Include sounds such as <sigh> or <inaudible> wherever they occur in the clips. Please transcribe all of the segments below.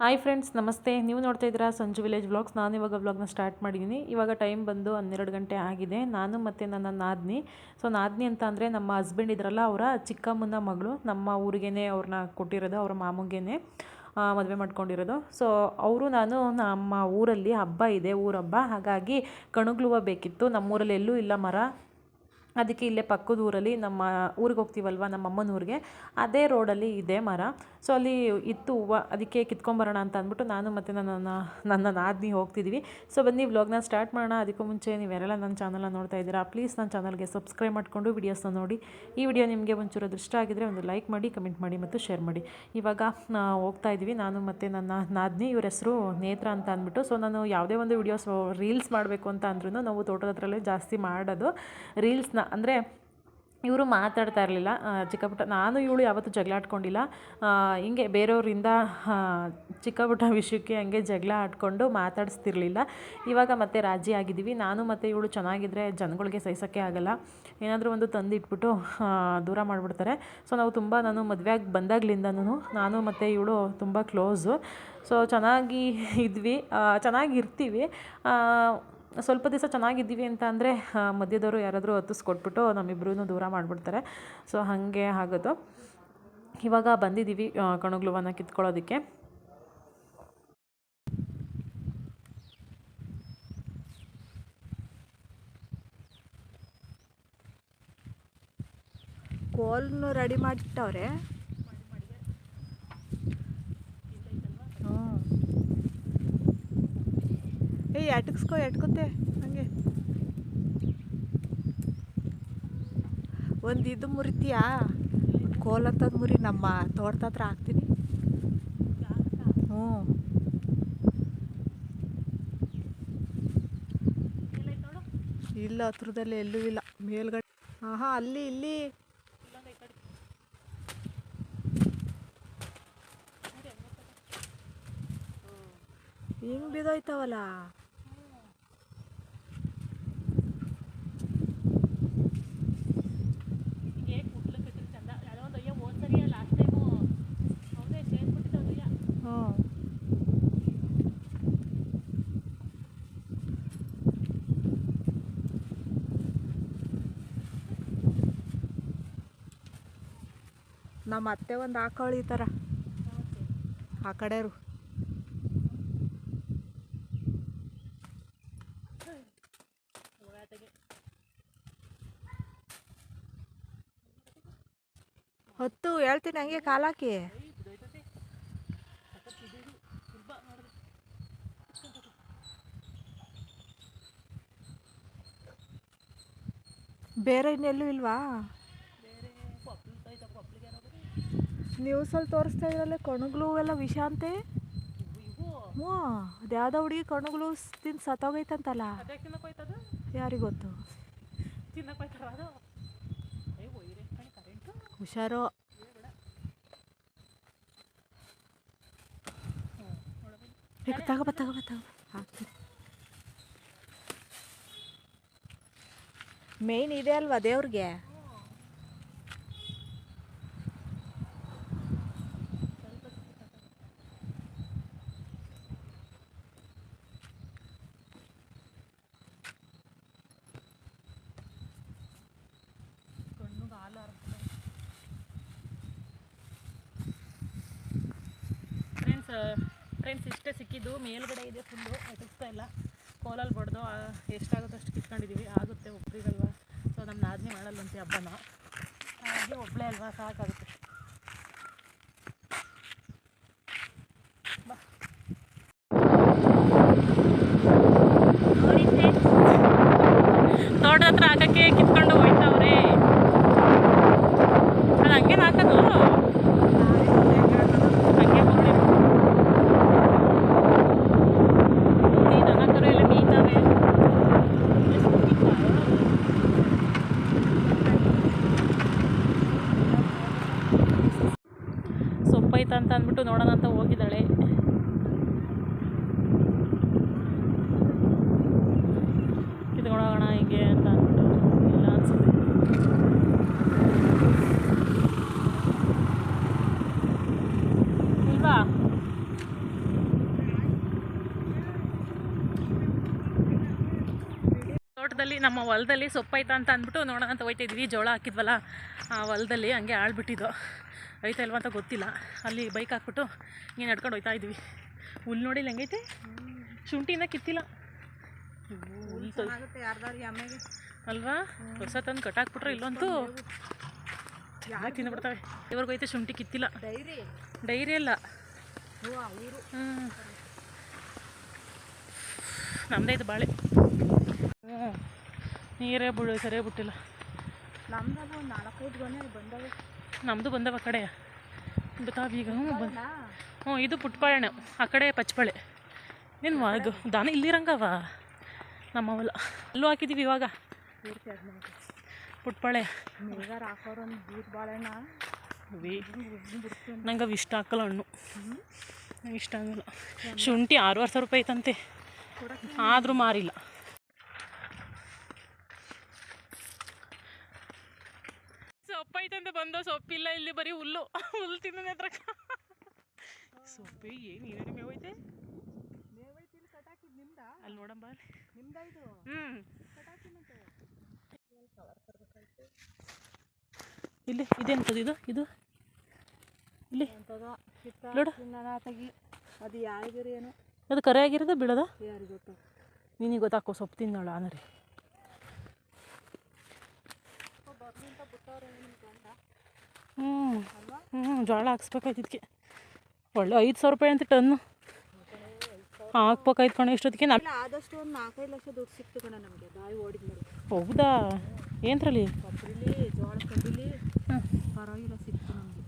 Hi friends ನಮಸ್ತೆ. ನೀವು ನೋಡ್ತಾ ಇದ್ದೀರಾ ಸಂಜು ವಿಲೇಜ್ ವ್ಲಾಗ್ಸ್. ನಾನು ಇವಾಗ ವ್ಲಾಗ್ನ ಸ್ಟಾರ್ಟ್ ಮಾಡಿದ್ದೀನಿ. ಇವಾಗ ಟೈಮ್ ಬಂದು ಹನ್ನೆರಡು ಗಂಟೆ ಆಗಿದೆ. ನಾನು ಮತ್ತು ನನ್ನ ನಾದ್ನಿ. ಸೊ ನಾದ್ನಿ ಅಂತ ಅಂದರೆ ನಮ್ಮ ಹಸ್ಬೆಂಡ್ ಇದ್ರಲ್ಲ ಅವರ ಚಿಕ್ಕಮ್ಮನ ಮಗಳು. ನಮ್ಮ ಊರಿಗೇ ಅವ್ರನ್ನ ಕೊಟ್ಟಿರೋದು, ಅವ್ರ ಮಾಮುಗೇ ಮದುವೆ ಮಾಡ್ಕೊಂಡಿರೋದು. ಸೊ ಅವರು ನಾನು ನಮ್ಮ ಊರಲ್ಲಿ ಹಬ್ಬ ಇದೆ ಊರ ಹಬ್ಬ ಹಾಗಾಗಿ ಕಣುಗ್ಲು ಬೇಕಿತ್ತು. ನಮ್ಮೂರಲ್ಲಿ ಎಲ್ಲೂ ಇಲ್ಲ ಮರ. ಅದಕ್ಕೆ ಇಲ್ಲೇ ಪಕ್ಕದ ಊರಲ್ಲಿ ನಮ್ಮ ಊರಿಗೆ ಹೋಗ್ತೀವಲ್ವ ನಮ್ಮ ಅಮ್ಮನ ಊರಿಗೆ. ಅದೇ ರೋಡಲ್ಲಿ ಇದೆ ಮರ. ಸೊ ಅಲ್ಲಿ ಇತ್ತು ಹೂವು ಅದಕ್ಕೆ ಕಿತ್ಕೊಂಬರೋಣ ಅಂತ ಅಂದ್ಬಿಟ್ಟು ನಾನು ಮತ್ತು ನನ್ನ ನನ್ನ ನಾದಿನಿ ಹೋಗ್ತಿದ್ವಿ. ಸೊ ಬನ್ನಿ ವ್ಲಾಗ್ನ ಸ್ಟಾರ್ಟ್ ಮಾಡೋಣ. ಅದಕ್ಕೂ ಮುಂಚೆ ನೀವೆಲ್ಲ ನನ್ನ ಚಾನಲ್ನ ನೋಡ್ತಾ ಇದ್ದೀರಾ ಪ್ಲೀಸ್ ನನ್ನ ಚಾನಲ್ಗೆ ಸಬ್ಸ್ಕ್ರೈಬ್ ಮಾಡಿಕೊಂಡು ವೀಡಿಯೋಸ್ನ ನೋಡಿ. ಈ ವಿಡಿಯೋ ನಿಮಗೆ ಒಂಚೂರು ಇಷ್ಟ ಆಗಿದ್ರೆ ಒಂದು ಲೈಕ್ ಮಾಡಿ ಕಮೆಂಟ್ ಮಾಡಿ ಮತ್ತು ಶೇರ್ ಮಾಡಿ. ಇವಾಗ ಹೋಗ್ತಾ ಇದ್ದೀವಿ. ನಾನು ಮತ್ತು ನನ್ನ ನಾದಿನಿ, ಇವ್ರ ಹೆಸರು ನೇತ್ರ ಅಂತ ಅಂದ್ಬಿಟ್ಟು. ಸೊ ನಾನು ಯಾವುದೇ ಒಂದು ವೀಡಿಯೋಸ್ ರೀಲ್ಸ್ ಮಾಡಬೇಕು ಅಂತ ಅಂದ್ರೂ ನಾವು ತೋಟದ ಹತ್ರಲ್ಲೇ ಜಾಸ್ತಿ ಮಾಡೋದು ರೀಲ್ಸ್ನ ಅಂದರೆ ಇವರು ಮಾತಾಡ್ತಾ ಇರಲಿಲ್ಲ. ಚಿಕ್ಕ ಪುಟ್ಟ ನಾನು ಇವಳು ಯಾವತ್ತೂ ಜಗಳ ಆಡ್ಕೊಂಡಿಲ್ಲ. ಹಿಂಗೆ ಬೇರೆಯವರಿಂದ ಚಿಕ್ಕ ಪುಟ್ಟ ವಿಷಯಕ್ಕೆ ಹಂಗೆ ಜಗಳ ಆಡ್ಕೊಂಡು ಮಾತಾಡಿಸ್ತಿರ್ಲಿಲ್ಲ. ಇವಾಗ ಮತ್ತೆ ರಾಜಿ ಆಗಿದ್ದೀವಿ. ನಾನು ಮತ್ತು ಇವಳು ಚೆನ್ನಾಗಿದ್ದರೆ ಜನಗಳಿಗೆ ಸಹಿಸೋಕ್ಕೆ ಆಗಲ್ಲ. ಏನಾದರೂ ಒಂದು ತಂದಿಟ್ಬಿಟ್ಟು ದೂರ ಮಾಡಿಬಿಡ್ತಾರೆ. ಸೊ ನಾವು ತುಂಬ ನಾನು ಮದುವೆಯಾಗಿ ಬಂದಾಗ್ಲಿಂದನೂ ನಾನು ಮತ್ತು ಇವಳು ತುಂಬ ಕ್ಲೋಸು ಸೊ ಚೆನ್ನಾಗಿ ಇದ್ವಿ. ಚೆನ್ನಾಗಿರ್ತೀವಿ. ಸ್ವಲ್ಪ ದಿವಸ ಚೆನ್ನಾಗಿದ್ದೀವಿ ಅಂತ ಅಂದರೆ ಮಧ್ಯದವರು ಯಾರಾದರೂ ಹತ್ತಿಸ್ಕೊಟ್ಬಿಟ್ಟು ನಮ್ಮಿಬ್ಬರೂ ದೂರ ಮಾಡಿಬಿಡ್ತಾರೆ. ಸೊ ಹಾಗೆ ಆಗೋದು. ಇವಾಗ ಬಂದಿದ್ದೀವಿ ಕಣಗ್ಲುವನ್ನು ಕಿತ್ಕೊಳ್ಳೋದಕ್ಕೆ. ಕೋಲ್ನು ರೆಡಿ ಮಾಡಿಟ್ಟವ್ರೆ ಹ್ಞೂ ಏಯ್ ಎಟ್ಕಿಸ್ಕೊ ಎಟ್ಕೋತೆ ಹಂಗೆ. ಒಂದು ಇದು ಮುರಿತೀಯಾ? ಕೋಲ್ ಅಂತದ್ ಮುರಿ ನಮ್ಮ ತೋಟದ ಹತ್ರ ಹಾಕ್ತೀನಿ. ಹ್ಞೂ ಇಲ್ಲ, ಹತ್ರದಲ್ಲಿ ಎಲ್ಲೂ ಇಲ್ಲ. ಮೇಲ್ಗಡೆ. ಹಾಂ ಹಾಂ ಅಲ್ಲಿ, ಇಲ್ಲಿ. ಹಿಂಗೆ ಬಿದ್ದೋಯ್ತವಲ್ಲ? ನಮ್ಮ ಅತ್ತೆ ಒಂದು ಆಕಳು ಈ ಥರ ಆ ಕಡೆಯವರು ಹೊತ್ತು ಹೇಳ್ತೀನಿ ಹಂಗೆ ಕಾಲಾಕಿ ಬೇರೆ ಇನ್ನೆಲ್ಲೂ ಇಲ್ವಾ? ನ್ಯೂಸಲ್ಲಿ ತೋರಿಸ್ತಾ ಇದ್ರಲ್ಲ ಕಣಗ್ಲು ಎಲ್ಲ ವಿಷ ಅಂತೆ ಹ್ಞೂ ಅದು ಯಾವುದೋ ಹುಡುಗಿ ಕಣಗ್ಲು ತಿಂದು ಸತ್ತೋಗೈತಂತಲ್ಲ? ಯಾರಿಗೆ ಗೊತ್ತು? ಹುಷಾರು. ತಗೋಬ ತಗೋಬ ತಗೋ ಹಾಕ್ತೀನಿ ಮೇಯ್ನ್ ಇದೆ ಅಲ್ವಾ ದೇವ್ರಿಗೆ? ಫ್ರೆಂಡ್ಸ್ ಇಷ್ಟೇ ಸಿಕ್ಕಿದ್ದು. ಮೇಲ್ಗಡೆ ಇದೆ ಫುಲ್ಲು ಎತ್ತಿಸ್ತಾ ಇಲ್ಲ. ಕೋಲಲ್ಲಿ ಬಡ್ದು ಎಷ್ಟಾಗುತ್ತೋ ಅಷ್ಟು ಕಿತ್ಕೊಂಡಿದ್ದೀವಿ ಆಗುತ್ತೆ ಒಬ್ರಿಗಲ್ವಾ? ಸೊ ನಮ್ಮ ನಾದಿನಿ ಮಾಡಲ್ಲಂತೆ ಹಬ್ಬನ. ಹಾಗೆ ಒಬ್ಬಳೇ ಅಲ್ವಾ? ಸಾಕಾಗುತ್ತೆ. ತೋಟದ ಹತ್ರ ಹಾಕಕ್ಕೆ ಕಿತ್ಕೊಂಡು ಹೋಯ್ತವ್ರೆ ಅದು ಹಂಗೆ ಹಾಕೋದು ಹಂಗೆ ಹೋಗ್ಲಿ ಈ ದನ ಕರು ಎಲ್ಲ ಮೇಯ್ತಾವೆ ಸೊಪ್ಪೈತ ಅಂತ ಅಂದ್ಬಿಟ್ಟು ನೋಡೋಣ ಅಂತ ಹೋಗಿದ್ದಾಳೆ ಕಿತ್ಕೊಂಡು ಹೋಗೋಣ ಹಿಂಗೆ ಅಂತ ಅಂದ್ಬಿಟ್ಟು ತೋಟದಲ್ಲಿ ನಮ್ಮ ಹೊಲದಲ್ಲಿ ಸೊಪ್ಪೈತ ಅಂತ ಅಂದ್ಬಿಟ್ಟು ನೋಡೋಣ ಅಂತ ಹೋಯ್ತಾ ಇದ್ವಿ ಜೋಳ ಹಾಕಿದ್ವಲ್ಲ ಆ ಹೊಲದಲ್ಲಿ ಹಂಗೆ ಆಳ್ಬಿಟ್ಟಿದ್ದು. ಐತ ಇಲ್ವಾ ಅಂತ ಗೊತ್ತಿಲ್ಲ. ಅಲ್ಲಿ ಬೈಕ್ ಹಾಕ್ಬಿಟ್ಟು ಹಿಂಗೆ ನಡ್ಕೊಂಡು ಹೋಯ್ತಾ ಇದ್ವಿ. ಹುಲ್ ನೋಡಿಲ್ಲ ಹೆಂಗೈತೆ? ಶುಂಠಿಯಿಂದ ಕಿತ್ತಿಲ್ಲ. ಅಲ್ವಾ? ಹೊಸ ತಂದು ಕಟ್ಟಾಕ್ಬಿಟ್ರೆ ಇಲ್ಲಂತೂ ಯಾಕೆ ತಿಂದ್ಬಿಡ್ತವೆ. ಇವ್ರಿಗೂ ಐತೆ ಶುಂಠಿ ಕಿತ್ತಿಲ್ಲ. ಡೈರಿ. ಡೈರಿ ಅಲ್ಲ. ಹ್ಞೂ ನಮ್ಮದೇ ಇದು ಬಾಳೆ. ಹ್ಞೂ ನೀರೇ ಬಿಡು ಸರಿಯಾಗಿ ಬಿಟ್ಟಿಲ್ಲ. ನಮ್ದು ನಾಲ್ಕೈದು ಗೊನೆ ಬಂದವೆ. ನಮ್ಮದು ಬಂದವ ಆ ಕಡೆ. ಈಗ ಹ್ಞೂ ಬಂದ. ಹ್ಞೂ ಇದು ಪುಟ್ಬಾಳೆಹಣ್ಣು ಆ ಕಡೆ ಪಚ್ಪಾಳೆ. ನೀನು ಇದು? ದಾನ ಇಲ್ಲಿರಂಗವ? ನಮ್ಮ ಹೊಲ ಅಲ್ಲೂ ಹಾಕಿದ್ದೀವಿ ಇವಾಗ. ಪುಟ್ಪಾಳೆ. ಪುಟ್ಬಾಳೆ ನಂಗೆ ಅವು ಇಷ್ಟ ಹಾಕಲ್ಲ ಹಣ್ಣು. ನಂಗೆ ಇಷ್ಟ ಆಗಲ್ಲ ಶುಂಠಿ ಆರೂವರೆ ಸಾವಿರ ರೂಪಾಯಿ ಐತಂತೆ. ಆದರೂ ಮಾರಿಲ್ಲ. ಸೊಪ್ಪು ಬಂದೋ ಸೊಪ್ಪಿಲ್ಲ ಇಲ್ಲಿ ಬರೀ ಹುಲ್ಲು. ಹುಲ್ಲು ತಿನ್ನ ಹತ್ರ. ಸೊಪ್ಪಿ ಏನು ಏನು ಮೇವು ಐತೆ? ಮೇವೈತಿಲ್ ಕಟಾಕಿದ್ ನಿಮ್ದ ಅಲ್ಲಿ. ನೋಡಂಬ ಹ್ಞೂ ಇಲ್ಲಿ ಇದೆಂತದ್ದು ಇದು? ಇದು? ಇಲ್ಲಿ. ನೋಡು. ಅದು ಯಾರಿಗಿರಿ ಏನು? ಅದು ಕರೆ ಆಗಿರೋದ ಬೀಳದ? ಯಾರಿಗೆ ಗೊತ್ತು? ನಿನಗೆ ಗೊತ್ತಾಕೋ ಸೊಪ್ಪು ತಿನ್ನೋಳ ಅನ್ನರಿ ಹ್ಞೂ ಹ್ಞೂ ಜೋಳ ಹಾಕ್ಸ್ಬೇಕಾಯ್ತಿದ್ಕೆ ಒಳ್ಳೆ ಐದು ಸಾವಿರ ರೂಪಾಯಿ ಅಂತ ಟನ್ನು. ಹಾಕ್ಬೇಕಾಯ್ತು ಕಣ ಇಷ್ಟೊತ್ತಿಗೆ. ನಾ ಇಲ್ಲ ಆದಷ್ಟು ಒಂದು ನಾಲ್ಕೈದು ಲಕ್ಷ ದುಡ್ಡು ಸಿಕ್ತು ಕಣ ನಮಗೆ ಬಾಯಿ ಓಡಿದ್ಮೇಲೆ ಹೌದಾ? ಏನ್ರಲ್ಲಿ ಕೊಬ್ಬರಿಲಿ ಜೋಳ ಕಡ್ಡಿಲಿ. ಪರವಾಗಿಲ್ಲ ಸಿಕ್ತು ನಮಗೆ.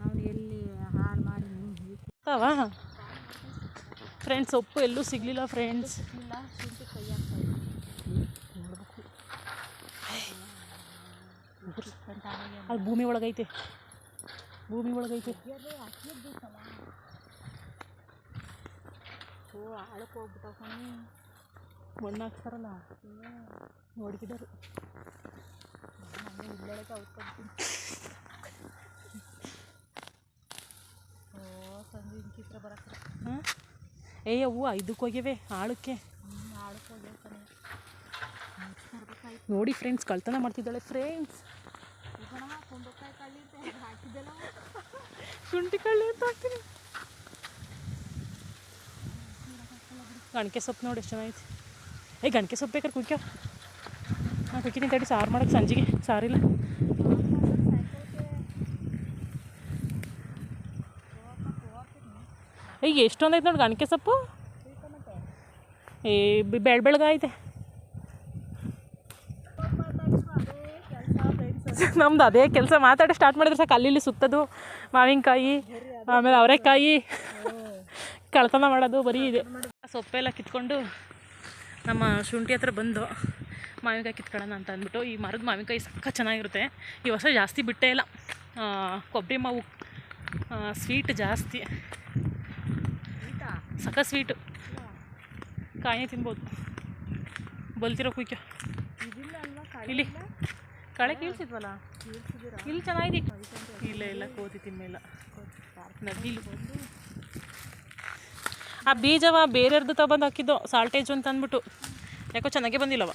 ನಾವು ಎಲ್ಲಿ ಹಾಳು ಮಾಡಿ ನೀವು ಫ್ರೆಂಡ್ಸ್ ಸೊಪ್ಪು ಎಲ್ಲೂ ಸಿಗಲಿಲ್ಲ ಫ್ರೆಂಡ್ಸ್. ಇಲ್ಲ ಶುಂಠಿ ಕೈ ಹಾಕ್ತಾ ಅಲ್ಲಿ ಭೂಮಿ ಒಳಗೈತೆ. ಭೂಮಿ ಒಳಗೈತೆ. ಆಳಕ್ಕೆ ಹೋಗ್ಬಿಟ್ಟ ಮಣ್ಣು ಹಾಕ್ತಾರಲ್ಲ ನೋಡ್ಗಿಡರು ಇಲ್ಲೊಳಗೆ ಔಟ್ಕೊಡ್ತೀನಿ ಓ ಸಂಜೆ ಚಿತ್ರ ಬರಕ್ಕೆ. ಹಾಂ? ಏಯ್ ಅವು ಇದಕ್ಕೆ ಹೋಗ್ಯವೆ ಆಳಕ್ಕೆ. ಆಳಕ್ಕೆ ಹೋಗ್ಯಾವ ನೋಡಿ ಫ್ರೆಂಡ್ಸ್ ಕಳ್ತನ ಮಾಡ್ತಿದ್ದಾಳೆ ಫ್ರೆಂಡ್ಸ್ ಶುಂಠಿ ಕಳ್ಳಿ ಅಂತ ಹಾಕ್ತೀನಿ ಗಣಕೆ ಸೊಪ್ಪು ನೋಡಿ ಎಷ್ಟು ಚೆನ್ನಾಗೈತೆ ಏಯ್ ಗಣಕೆ ಸೊಪ್ಪು ಬೇಕಾದ್ರೆ ಕುಯ್ಕೋ ಹಾಂ ಕುಯ್ಕಿದ್ದೀನಿ ತಡಿ ಸಾರು ಮಾಡೋಕ್ಕೆ ಸಂಜೆಗೆ ಸಾರಿಲ್ಲ ಈಗ ಎಷ್ಟೊಂದು ಐತೆ ನೋಡಿ ಗಣಕೆ ಸೊಪ್ಪು ಏ ಬೆಳ್ ಬೆಳಗಾಯ್ತೆ ನಮ್ದು. ಅದೇ ಕೆಲಸ ಮಾತಾಡೋ ಸ್ಟಾರ್ಟ್ ಮಾಡಿದ್ರೆ ಸಾಕು. ಅಲ್ಲಿ ಸುತ್ತೋದು ಮಾವಿನಕಾಯಿ ಆಮೇಲೆ ಅವರೆಕಾಯಿ. ಕಳ್ತನ ಮಾಡೋದು ಬರೀ ಇದೆ. ಸೊಪ್ಪೆಲ್ಲ ಕಿತ್ಕೊಂಡು ನಮ್ಮ ಶುಂಠಿ ಹತ್ರ ಬಂದು ಮಾವಿನಕಾಯಿ ಕಿತ್ಕೊಳ್ಳೋಣ ಅಂತ ಅಂದ್ಬಿಟ್ಟು ಈ ಮರದ ಮಾವಿನಕಾಯಿ ಸಕ್ಕ ಚೆನ್ನಾಗಿರುತ್ತೆ. ಈ ವರ್ಷ ಜಾಸ್ತಿ ಬಿಟ್ಟೇ ಇಲ್ಲ. ಕೊಬ್ಬರಿ ಮಾವು ಸ್ವೀಟ್ ಜಾಸ್ತಿ. ಸಕ್ಕ ಸ್ವೀಟು ಕಾಯಿ ತಿನ್ಬೋದು. ಬಲ್ತಿರೋ ಕುಯ್ಕೋ. ಇಲ್ಲಿ. ಕಳೆ ಕೀಳ್ಸಿದ್ವಲ್ಲ? ಇಲ್ಲಿ ಚೆನ್ನಾಗಿದೆ. ಇಲ್ಲ ಇಲ್ಲ ಕೋತಿ ತಿನ್ಮೇಲ ನದಿಲಿ ಆ ಬೀಜವ ಬೇರೆಯವ್ರದ್ದು ತಗೊಂಡು ಹಾಕಿದ್ದು ಸಾಲ್ಟೇಜ್ ಅಂತ ಅಂದ್ಬಿಟ್ಟು. ಯಾಕೋ ಚೆನ್ನಾಗೇ ಬಂದಿಲ್ಲವ.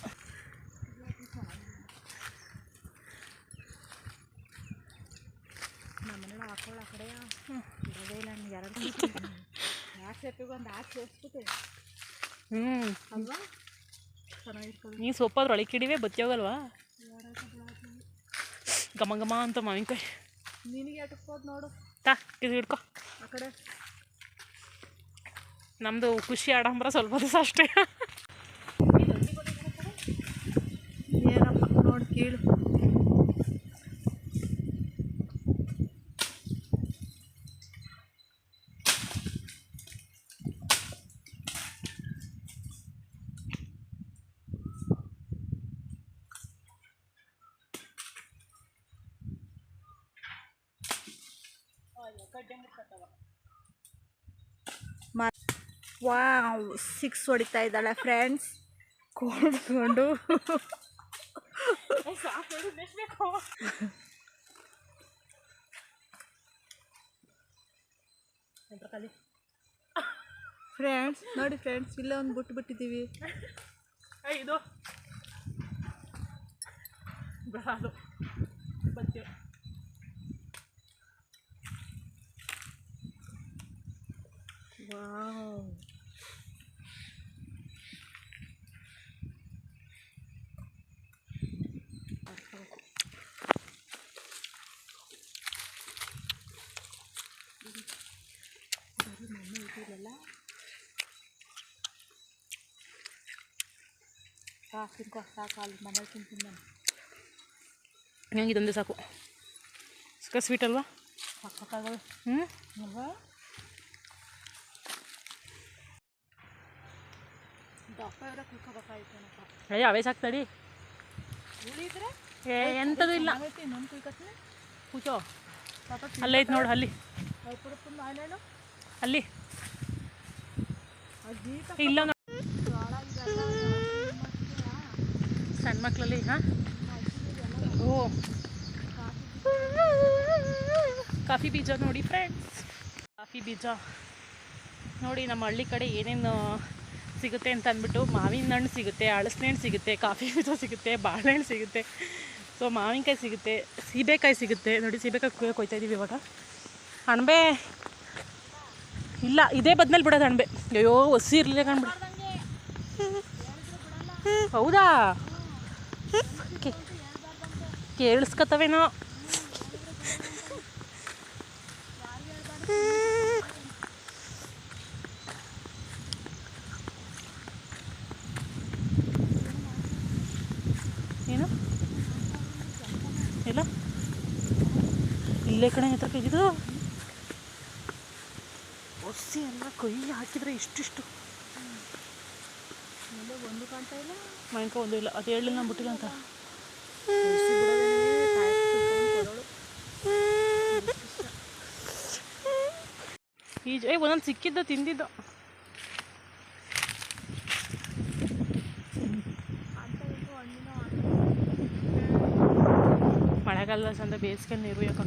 ಹ್ಞೂ <laughs> ಅಲ್ವಾ? ಚೆನ್ನಾಗಿರ್ತದೆ ನೀ ಸೊಪ್ಪಾದ್ರೆ ಒಳಗೆ ಕಿಡಿವೆ ಬತ್ತಿ ಘಮ ಅಂತ ಮಾವಿನಕಾಯಿ ನಿನಗೆ ಎಟಕ್ಬೋದು ನೋಡು. ತಾ ಇದು ಹಿಡ್ಕೊ. ಆ ಕಡೆ. ನಮ್ಮದು ಖುಷಿ ಆಡಂಬರ ಸ್ವಲ್ಪ ದಿವಸ ಅಷ್ಟೇ. ಏನಪ್ಪ ನೋಡಿ ಕೀಳು. ವಾವ್ ಸಿಕ್ಸ್ ಹೊಡಿತಾ ಇದ್ದಾಳೆ ಫ್ರೆಂಡ್ಸ್ ಕೊಂಡು ಫ್ರೆಂಡ್ಸ್ ನೋಡಿ ಫ್ರೆಂಡ್ಸ್ ಇಲ್ಲೇ ಒಂದು ಬಿಟ್ಟು ಬಿಟ್ಟಿದ್ದೀವಿ. ಇದು. ಬೇಡ ಅದು. ಬತ್ತೆ ವಾವ್ ಸಾಕು ತಿನ್ಕೋ ಸಾಕು ಅಲ್ಲಿ ಮನೇಲಿ ತಿಂತೀನಿ ನಾನು ನಂಗೆ ಇದೊಂದೇ ಸಾಕು ಸುಕ್ಕ ಸ್ವೀಟ್ ಅಲ್ವಾ ಸಕ್ಕತ್ತಾಗವೆ ಹ್ಞೂ ಅಲ್ವಾ ಕುಯ್ಕೋಬೇಕಾಯ್ತೇನಪ್ಪ ಅಯ್ಯ ಅವೇ ಉಳಿದ್ರೆ? ಏ ಎಂಥದ್ದು ಇಲ್ಲ. ಇನ್ನೊಂದು ಕುಯ್ಕತ್ತೀನಿ ಕೂಚೋ. ಅಲ್ಲೈತೆ ನೋಡು ಅಲ್ಲಿ. ಅಲ್ಲಿ. ಇಲ್ಲ ಸಣ್ಣ ಮಕ್ಕಳಲ್ಲಿ ಹಾಂ? ಓ. ಕಾಫಿ ಬೀಜ ನೋಡಿ ಫ್ರೆಂಡ್ಸ್ ಕಾಫಿ ಬೀಜ. ನೋಡಿ ನಮ್ಮ ಹಳ್ಳಿ ಕಡೆ ಏನೇನು ಸಿಗುತ್ತೆ ಅಂತ ಅಂದ್ಬಿಟ್ಟು ಮಾವಿನ ಹಣ್ಣು ಸಿಗುತ್ತೆ ಹಳಸಿನ ಹಣ್ಣು ಸಿಗುತ್ತೆ, ಕಾಫಿ <laughs> ಬೀಜ ಸಿಗುತ್ತೆ, ಬಾಳೆಹಣ್ಣು ಸಿಗುತ್ತೆ. ಸೊ ಮಾವಿನಕಾಯಿ ಸಿಗುತ್ತೆ, ಸೀಬೆಕಾಯಿ ಸಿಗುತ್ತೆ. ನೋಡಿ, ಸೀಬೆಕಾಯಿ ಕೊಯ್ತಾ ಇದ್ದೀವಿ ಇವಾಗ. ಅಣಬೆ ಇಲ್ಲ, ಇದೇ ಬದ್ಮೇಲೆ ಬಿಡೋದು ಅಣಬೆ ಅಯ್ಯೋ ಹಸಿ ಇರಲಿಲ್ಲ ಕಣ್ಬಿಡ. ಹೌದಾ? ಕೇಳಿಸ್ಕೊತವೇನೋ ಏನು ಇಲ್ಲ ಇಲ್ಲೇ ಕಡೆ ಹತ್ರ ಕೈದಿದ್ದು ಒಸಿ ಎಲ್ಲ ಕೊಯ್ಯಿ ಹಾಕಿದ್ರೆ ಇಷ್ಟಿಷ್ಟು. ಒಂದು ಕಾಣ್ತಾ ಇಲ್ಲ. ಮೈನ್ಕ ಒಂದು ಇಲ್ಲ. ಅದು ಹೇಳಿಲ್ಲ ನಾನು ಬಿಟ್ಟಿಲ್ಲ ಅಂತ ಈಜು ಏ ಒಂದೊಂದು ಸಿಕ್ಕಿದ್ದ ತಿಂದಿದ್ದು. ಮಳೆಗಾಲ ಸಂದ ಬೇಸಿಗೆ ನೀರು ಯಾಕೆ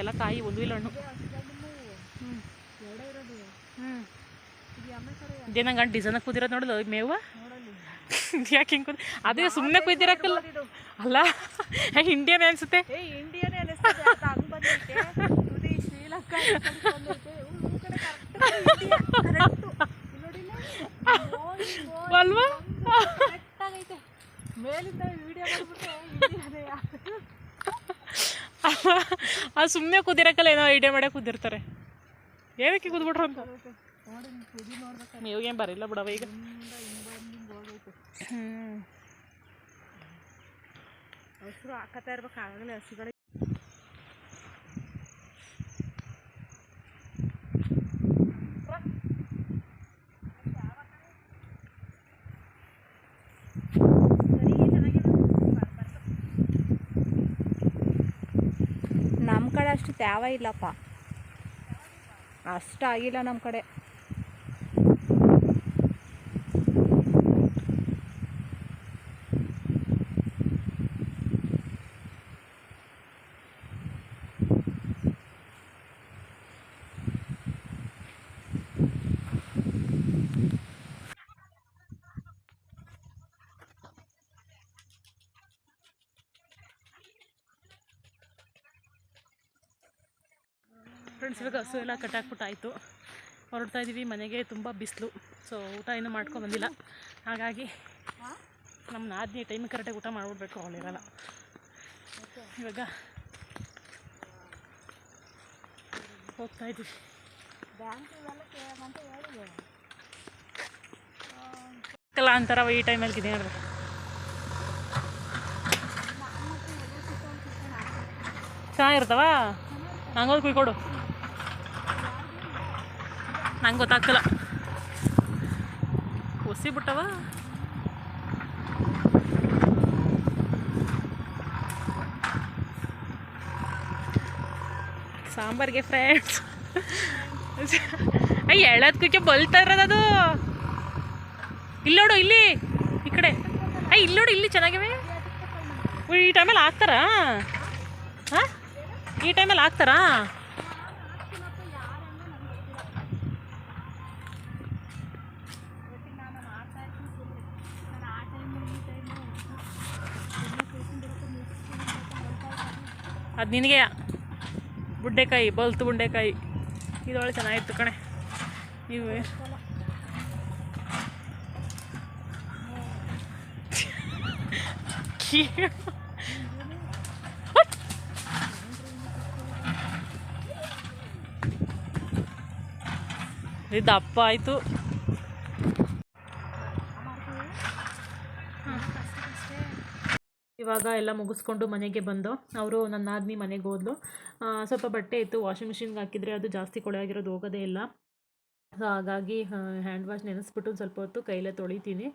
ಎಲ್ಲ ಕಾಯಿ ಒಂದು ಇಲ್ಲ ಹಣ್ಣು. ಇದೇ ನಂಗೆ ಗಂಟು ಡಿಸೈನಾಗ ಕೂದಿರೋದು ನೋಡಲು ಮೇವ ಯಾಕೆ ಹಿಂಗೆ ಕುದಿ ಅದೇ ಸುಮ್ಮನೆ ಕುಯ್ದಿರಕ್ಕಲ್ಲ ಅಲ್ಲ <laughs> ಇಂಡಿಯನ್ ಅನ್ಸುತ್ತೆ. ಇಂಡಿಯನ್ ಅನಿಸ್ತದೆ ಅಲ್ವಾ ಅದು ಸುಮ್ಮನೆ ಕುದಿರಕ್ಕಲ್ಲ ಏನೋ ಐಡಿಯಾ ಮಾಡೇ ಕುದಿರ್ತಾರೆ ಏನಕ್ಕೆ ಕುದ್ಬಿಟ್ರು ಅಂತ? ಮೇವ್ಗೇನು ಬರಿಲ್ಲ ಬಿಡವ ಈಗ. ಹ್ಞೂ ಹಸಿರು ಹಾಕತ್ತಾ ಇರ್ಬೇಕು ಆಗಲೇ ಹಸಿಗಳು ನಮ್ಮ ತ್ಯಾವ ಇಲ್ಲಪ್ಪ. ಅಷ್ಟು ಆಗಿಲ್ಲ ನಮ್ಮ ಕಡೆ. ಫ್ರೆಂಡ್ಸ್ ಇವಾಗ ಹಸು ಎಲ್ಲ ಕಟ್ಟಾಕ್ಬಿಟ್ಟು ಆಯಿತು. ಹೊರಡ್ತಾ ಇದ್ದೀವಿ ಮನೆಗೆ ತುಂಬ ಬಿಸಿಲು. ಸೊ ಊಟ ಏನು ಮಾಡ್ಕೊಂಡು ಬಂದಿಲ್ಲ. ಹಾಗಾಗಿ ನಮ್ಮ ನಾದಿನಿ ಟೈಮಿಗೆ ಕರೆಕ್ಟಾಗಿ ಊಟ ಮಾಡಿಬಿಡ್ಬೇಕು ಅವಳಿರಲ್ಲ ಇವಾಗ ಹೋಗ್ತಾ ಇದ್ದೀವಿ ಕಲ್ಲ ಅಂತಾರ, ಈ ಟೈಮಲ್ಲಿ ಇದೆ ನೋಡ್ರಿ ಚೆನ್ನಾಗಿರ್ತಾವ ನಂಗೊಂದು ಕುಯ್ಕೊಡು. ನಂಗೆ ಗೊತ್ತಾಗ್ತಿಲ್ಲ. ಹೊಸಿ ಬಿಟ್ಟವ. ಸಾಂಬಾರಿಗೆ ಫ್ರೆಂಡ್ಸ್ ಅಯ್ಯ ಎಳದಕ್ಕೆ ಬಲ್ತಾ ಇರೋದದು ಇಲ್ಲಿ ಇಲ್ಲಿ, ಈ ಕಡೆ. ಅಯ್ಯ ಇಲ್ಲಿ ನೋಡು, ಇಲ್ಲಿ ಚೆನ್ನಾಗಿವೆ. ಈ ಟೈಮಲ್ಲಿ ಹಾಕ್ತಾರಾ? ಹಾಂ? ಈ ಟೈಮಲ್ಲಿ ಹಾಕ್ತಾರಾ ಹಾಕ್ತೀನಪ್ಪ ಯಾರನ್ನ ನಂಗೆ ಗೊತ್ತಿಲ್ಲ ಒಟ್ಟಿಗೆ ನಾನು ಮಾಡ್ತಾ ಇರ್ತೀನಿ full. ನಾನು ಆ ಟೈಮು ಈ ಟೈಮು ಅದು ನಿನಗೆ ಬುಡ್ಡೆಕಾಯಿ ಬಲ್ತು ಬುಂಡೆಕಾಯಿ. ಇದೊಳ್ಳೆ ಚೆನ್ನಾಗಿತ್ತು ಕಣೆ. ನೀವು ಇದು ದಪ್ಪ ಆಯಿತು. ಇವಾಗ ಎಲ್ಲ ಮುಗಿಸ್ಕೊಂಡು ಮನೆಗೆ ಬಂದು ಅವರು ನನ್ನ ಆದ್ಮಿ ಮನೆಗೆ ಹೋದ್ಲು. ಸ್ವಲ್ಪ ಬಟ್ಟೆ ಇತ್ತು, ವಾಷಿಂಗ್ ಮಿಷಿನ್ಗೆ ಹಾಕಿದರೆ ಅದು ಜಾಸ್ತಿ ಕೊಳೆ ಆಗಿರೋದು ಹೋಗೋದೇ ಇಲ್ಲ. ಸೊ ಹಾಗಾಗಿ ಹ್ಯಾಂಡ್ ವಾಶ್ ನೆನೆಸ್ಬಿಟ್ಟು ಸ್ವಲ್ಪ ಹೊತ್ತು ಕೈಲೇ ತೊಳಿತೀನಿ.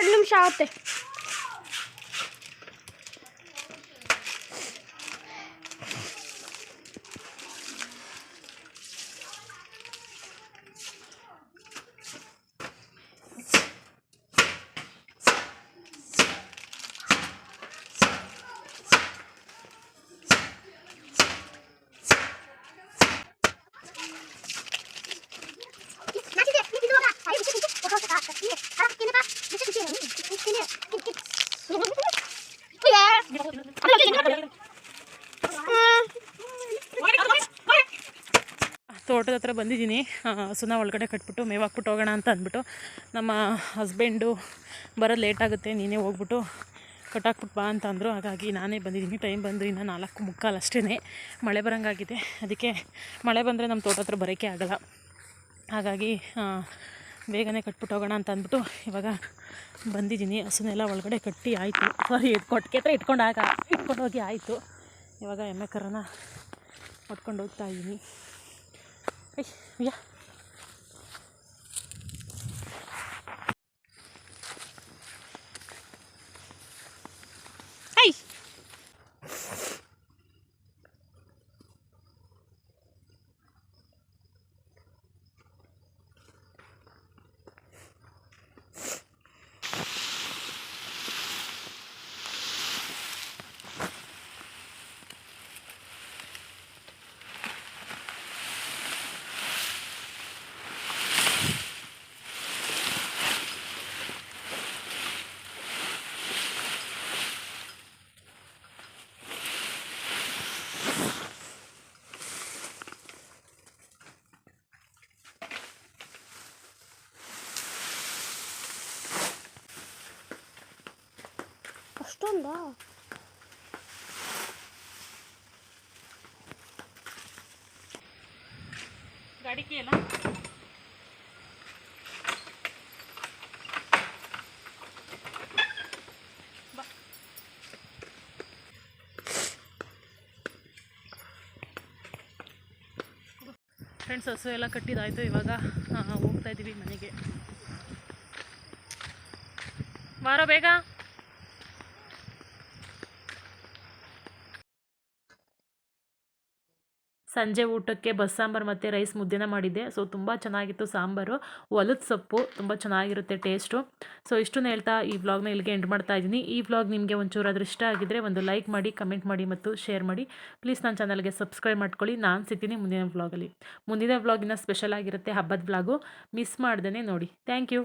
ಎರಡು ನಿಮಿಷ ಆಗುತ್ತೆ. ತೋಟದ ಹತ್ರ ಬಂದಿದ್ದೀನಿ. ಹಸುನ ಒಳಗಡೆ ಕಟ್ಬಿಟ್ಟು ಮೇವು ಹಾಕ್ಬಿಟ್ಟು ಹೋಗೋಣ ಅಂತ ಅಂದ್ಬಿಟ್ಟು ನಮ್ಮ ಹಸ್ಬೆಂಡು ಬರೋದು ಲೇಟ್ ಆಗುತ್ತೆ, ನೀನೇ ಹೋಗ್ಬಿಟ್ಟು ಕಟ್ಟಾಕ್ಬಿಟ್ಟು ಬಾ ಅಂತ ಅಂದರು. ಹಾಗಾಗಿ ನಾನೇ ಬಂದಿದ್ದೀನಿ. ಟೈಮ್ ಬಂದು ಇನ್ನು ನಾಲ್ಕು ಮುಕ್ಕಾಲು ಅಷ್ಟೇ ಮಳೆ ಬರೋಂಗಾಗಿದೆ. ಅದಕ್ಕೆ ಮಳೆ ಬಂದರೆ ನಮ್ಮ ತೋಟ ಹತ್ರ ಬರೋಕ್ಕೆ ಆಗಲ್ಲ. ಹಾಗಾಗಿ ಬೇಗನೆ ಕಟ್ಬಿಟ್ಟು ಹೋಗೋಣ ಅಂತ ಅಂದ್ಬಿಟ್ಟು ಇವಾಗ ಬಂದಿದ್ದೀನಿ. ಹಸುನೆಲ್ಲ ಒಳಗಡೆ ಕಟ್ಟಿ ಆಯಿತು. ಸಾರಿ ಇಟ್ಕೊಟ್ಟಿಗೆ ಹತ್ರ ಇಟ್ಕೊಂಡು ಆಗ ಇಟ್ಕೊಂಡು ಹೋಗಿ ಆಯಿತು. ಇವಾಗ ಎಮ್ಮೆ ಕರನ ಹೊಟ್ಕೊಂಡು ಹೋಗ್ತಾ ಇದ್ದೀನಿ. ಐ ಯಾ ಅಷ್ಟೊಂದಾ ಗಾಡಿ ಎಲ್ಲ ಫ್ರೆಂಡ್ಸ್ ಹಸು ಎಲ್ಲ ಕಟ್ಟಿದಾಯಿತು. ಇವಾಗ ಹೋಗ್ತಾ ಇದ್ದೀವಿ ಮನೆಗೆ. ಬಾರೋ ಬೇಗ. ಸಂಜೆ ಊಟಕ್ಕೆ ಬಸ್ಸಾಂಬಾರು ಮತ್ತು ರೈಸ್ ಮುದ್ದೆನ ಮಾಡಿದ್ದೆ. ಸೊ ತುಂಬ ಚೆನ್ನಾಗಿತ್ತು ಸಾಂಬಾರು. ಹೊಲದ ಸೊಪ್ಪು, ತುಂಬ ಚೆನ್ನಾಗಿರುತ್ತೆ ಟೇಸ್ಟು. ಸೊ ಇಷ್ಟನ್ನು ಹೇಳ್ತಾ ಈ ವ್ಲಾಗ್ನ ಇಲ್ಲಿಗೆ ಎಂಡ್ ಮಾಡ್ತಾ ಇದ್ದೀನಿ. ಈ ವ್ಲಾಗ್ ನಿಮಗೆ ಒಂಚೂರಾದ್ರೂ ಇಷ್ಟ ಆಗಿದ್ದರೆ ಒಂದು ಲೈಕ್ ಮಾಡಿ ಕಮೆಂಟ್ ಮಾಡಿ ಮತ್ತು ಶೇರ್ ಮಾಡಿ. ಪ್ಲೀಸ್ ನನ್ನ ಚಾನಲ್ಗೆ ಸಬ್ಸ್ಕ್ರೈಬ್ ಮಾಡ್ಕೊಳ್ಳಿ. ನಾನು ಸಿಗ್ತೀನಿ ಮುಂದಿನ ವ್ಲಾಗಲ್ಲಿ ಮುಂದಿನ ವ್ಲಾಗಿನ ಸ್ಪೆಷಲ್ ಆಗಿರುತ್ತೆ ಹಬ್ಬದ ವ್ಲಾಗು ಮಿಸ್ ಮಾಡ್ದೇ ನೋಡಿ. Thank you